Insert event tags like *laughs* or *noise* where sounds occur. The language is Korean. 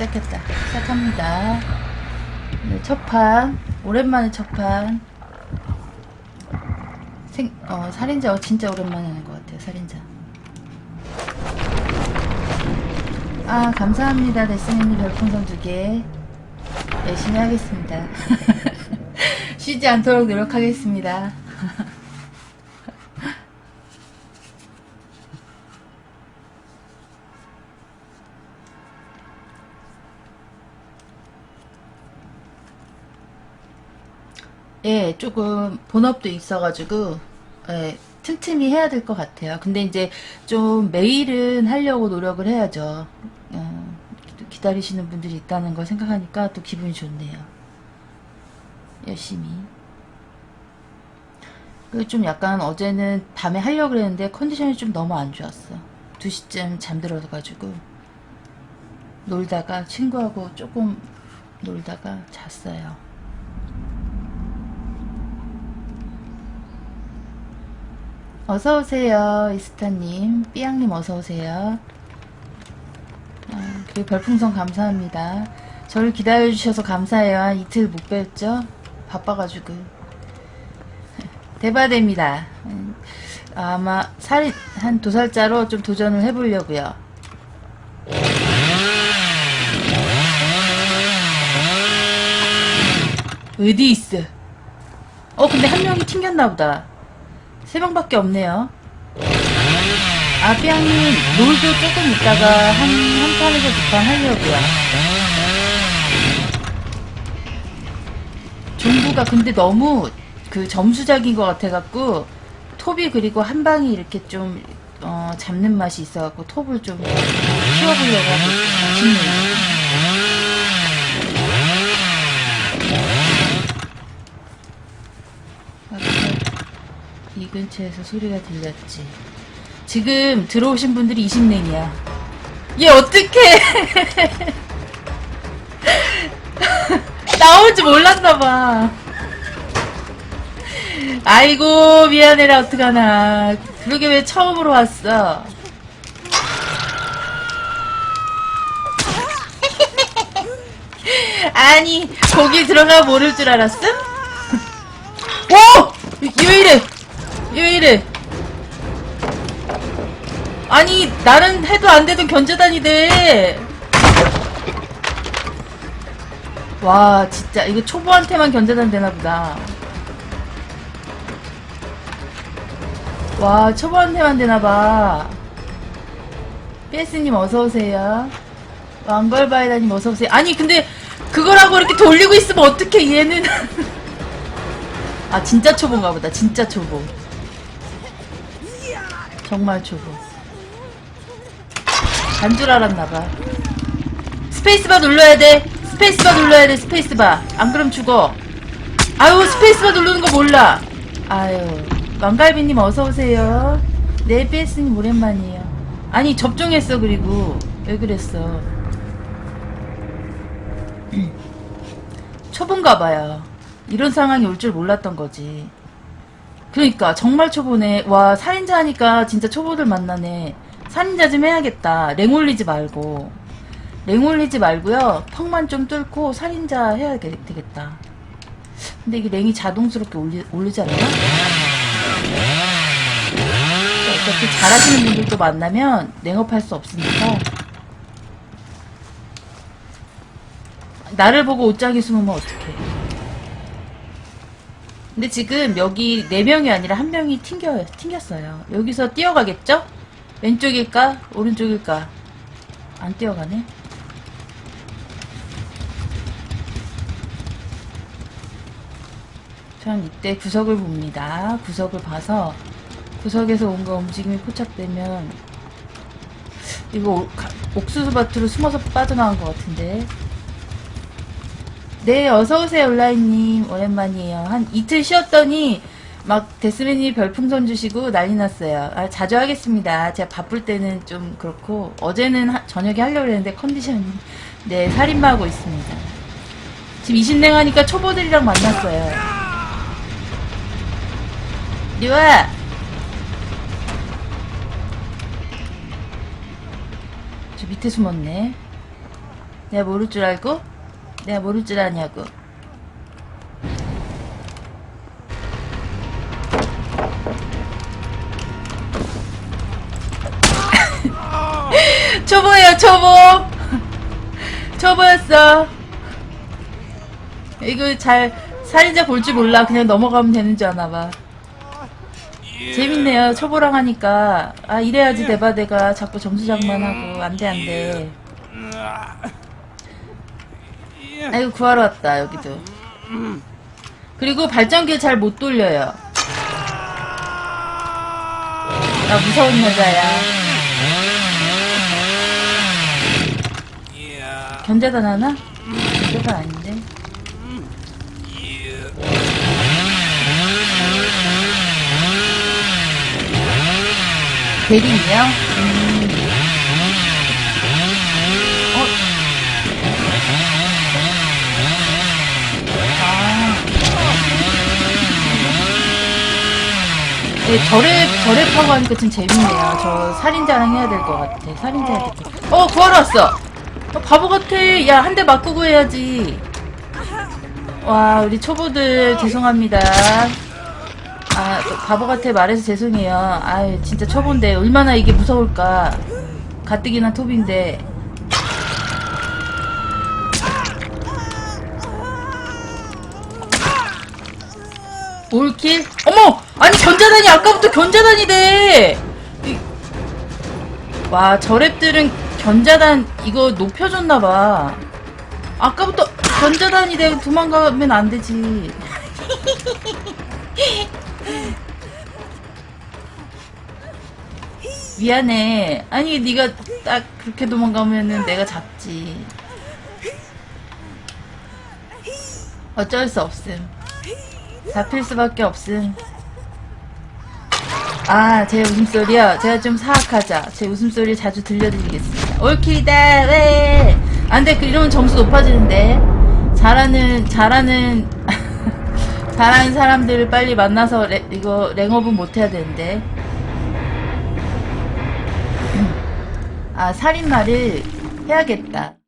시작했다. 시작합니다. 네, 첫판. 오랜만에 첫판. 생, 어, 살인자 진짜 오랜만에 하는 것 같아요, 살인자. 아, 감사합니다. 데스니님 별풍선 두 개. 열심히 하겠습니다. *laughs* 쉬지 않도록 노력하겠습니다. *laughs* 예, 조금 본업도 있어가지고, 예, 틈틈이 해야 될 것 같아요. 근데 이제 좀 매일은 하려고 노력을 해야죠. 어, 또 기다리시는 분들이 있다는 걸 생각하니까 또 기분이 좋네요. 열심히. 그좀 약간 어제는 밤에 하려고 그랬는데 컨디션이 좀 너무 안 좋았어. 2시쯤 잠들어가지고 놀다가 친구하고 조금 놀다가 잤어요. 어서오세요, 이스타님. 삐양님 어서오세요. 아, 그리고 별풍선 감사합니다. 저를 기다려주셔서 감사해요. 한 이틀 못 뵀죠? 바빠가지고. *laughs* 대바됩니다. 음, 아마 살인, 한두 살짜로 좀 도전을 해보려고요. 어디 있어? 어, 근데 한 명이 튕겼나 보다. 세 명밖에 없네요. 아, 삐양님, 롤도 조금 있다가 한, 한 판에서 두 판 하려고요. 종부가 근데 너무 그 점수작인 것 같아갖고, 톱이 그리고 한 방이 이렇게 좀, 어, 잡는 맛이 있어갖고, 톱을 좀 키워보려고 하고 싶네요. 아까 이 근처에서 소리가 들렸지. 지금 들어오신 분들이 20냉이야. 얘 어떡해! *laughs* 나올 줄 몰랐나봐. 아이고, 미안해라, 어떡하나. 그러게 왜 처음으로 왔어? *laughs* 아니, 거기 들어가 모를 줄 알았음? *laughs* 오! 왜 이래? 왜 이래? 아니, 나는 해도 안 돼도 견제단이 돼. 와, 진짜, 이거 초보한테만 견제단 되나 보다. 와, 초보한테만 되나봐. PS님 어서오세요. 왕벌바이다님 어서오세요. 아니, 근데, 그거라고 이렇게 돌리고 있으면 어떡해, 얘는. *laughs* 아, 진짜 초보인가 보다. 진짜 초보. 정말 초보. 간줄 알았나봐. 스페이스바 눌러야 돼. 스페이스바 눌러야 돼, 스페이스바. 안 그럼 죽어. 아유, 스페이스바 누르는 거 몰라. 아유. 왕갈비님 어서오세요. 네, PS님 오랜만이에요. 아니, 접종했어, 그리고. 왜 그랬어. 초보인가봐요. 이런 상황이 올 줄 몰랐던 거지. 그러니까 정말 초보네. 와 살인자 하니까 진짜 초보들 만나네. 살인자 좀 해야겠다. 랭 올리지 말고. 랭 올리지 말고요. 턱만 좀 뚫고 살인자 해야 되- 되겠다. 근데 이게 랭이 자동스럽게 올리, 오르지 않나? 어차피 잘하시는 분들도 만나면 랭업 할 수 없으니까. 나를 보고 옷장에 숨으면 어떡해. 근데 지금 여기 네명이 아니라 한명이 튕겨, 튕겼어요. 여기서 뛰어가겠죠? 왼쪽일까? 오른쪽일까? 안 뛰어가네? 전 이때 구석을 봅니다. 구석을 봐서 구석에서 뭔가 움직임이 포착되면 이거 오- 가- 옥수수 밭으로 숨어서 빠져나간 것 같은데 네, 어서오세요, 온라인님. 오랜만이에요. 한 이틀 쉬었더니, 막, 데스맨이 별풍선 주시고 난리 났어요. 아, 자주 하겠습니다. 제가 바쁠 때는 좀 그렇고, 어제는 하- 저녁에 하려고 했는데 컨디션이, 네, 살인마하고 있습니다. 지금 20랭 하니까 초보들이랑 만났어요. 리와! 저 밑에 숨었네. 내가 모를 줄 알고? 내가 모를 줄 아냐고. *laughs* 초보예요, 초보! *laughs* 초보였어. 이거 잘, 살인자 볼 줄 몰라. 그냥 넘어가면 되는 줄 아나봐. 재밌네요. 초보랑 하니까. 아, 이래야지 대바대가 자꾸 점수 장만 하고. 안 돼, 안 돼. 아이고, 구하러 왔다, 여기도. 그리고 발전기 잘못 돌려요. 나 무서운 여자야. 견제단 하나? 견제단 아닌데. 대리인이요? 음. 네, 저랩, 저랩하고 하니까 좀 재밌네요. 저 살인자랑 해야 될 것 같아. 살인자 해야 될 것 같아. 어, 구하러 왔어! 어, 바보 같아. 야, 한 대 맞고 구해야지. 와, 우리 초보들 죄송합니다. 아, 또 바보 같아 말해서 죄송해요. 아유, 진짜 초보인데 얼마나 이게 무서울까. 가뜩이나 톱인데. 올킬? 어머! 아니, 견자단이 아까부터 견자단이래! 이- 와, 저 랩들은 견자단 이거 높여줬나봐. 아까부터 견자단이 돼 도망가면 안 되지. 미안해. 아니 네가 딱 그렇게 도망가면은 내가 잡지. 어쩔 수 없음. 잡힐 수밖에 없음. 아, 제 웃음소리요? 제가 좀 사악하자. 제 웃음소리 자주 들려드리겠습니다. 올킬이다, 왜? 안 돼, 그 이러면 점수 높아지는데. 잘하는, 잘하는, *laughs* 잘하는 사람들을 빨리 만나서 레, 이거 랭업은 못해야 되는데. 아, 살인마를 해야겠다.